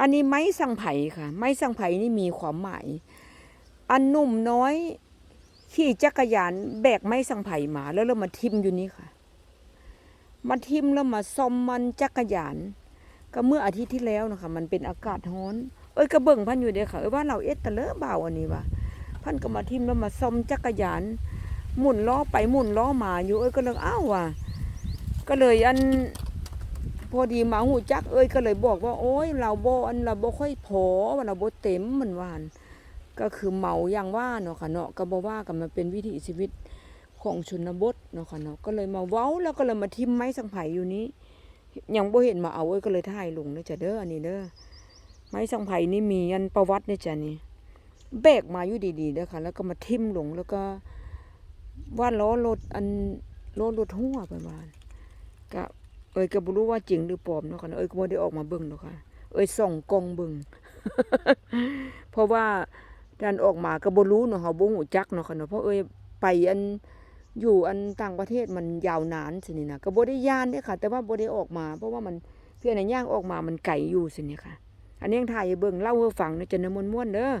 อันนี้ไม้สังไผ่ค่ะ ไม้สังไผ่นี่มีความหมาย อันหนุ่มน้อยขี่จักรยานแบกไม้สังไผ่มา แล้วเรามาทิมอยู่นี่ค่ะ มาทิมแล้วมาซ่อมมันจักรยาน ก็เมื่ออาทิตย์ที่แล้วนะคะ มันเป็นอากาศร้อน เอ้ยก็เบิ่งพันอยู่เด้ค่ะเอ้ยว่าเราเอ็ดตะเลอะเบาอันนี้ว่ะพันก็มาทิมแล้วมาซ่อมจักรยาน หมุนล้อไปหมุนล้อมาอยู่ เอ้ยก็เลยอ้าวว่ะก็เลยอัน พอดีมาหูจักเอ้ยก็เลยบอกว่า โอ้ยเราโบอันเราโบค่อยพอว่าเราโบเต็มเหมือนวาน ก็คือเมาอย่างว่าเนาะค่ะเนาะก็บ่ว่ากันมันเป็นวิถีชีวิตของชนบทเนาะค่ะเนาะก็เลยมาเว้าแล้วก็เลยมาทิมไม้สังไผ่อยู่นี้ยังโบเห็นมาเอาเอ้ยก็เลยถ่ายลงเด้อจ้ะเด้ออันนี้เด้อไม้สังไผ่นี่มีอันประวัติเนี่ยจ้ะนี่แบกมาอยู่ดีๆเด้อค่ะ แล้วก็มาทิมลงแล้วก็ว่าล้อรถอันล้อรถหัวประมาณก็เอ้ยก็บ่รู้ว่าจริงหรือปลอมเนาะค่ะเอ้ยก็บ่ได้ออกมาเบิ่งเนาะค่ะเอ้ยส่องกล้องเบิ่งเพราะว่าดันออกมาก็บ่รู้เนาะเฮาบ่ฮู้จักเนาะค่ะเนาะเพราะเอ้ยไปอันอยู่อันต่างประเทศมันยาวนานสินี่นะก็บ่ได้ย่านเด้ค่ะ แต่ว่าบ่ได้ออกมา เพราะว่ามันเพื่อนน่ะย่างออกมามันไกลอยู่สินี่ค่ะ อันนี้ยังถ่ายเบิ่งเล่าให้ฟังเนาะจะนำม่วนๆเด้อ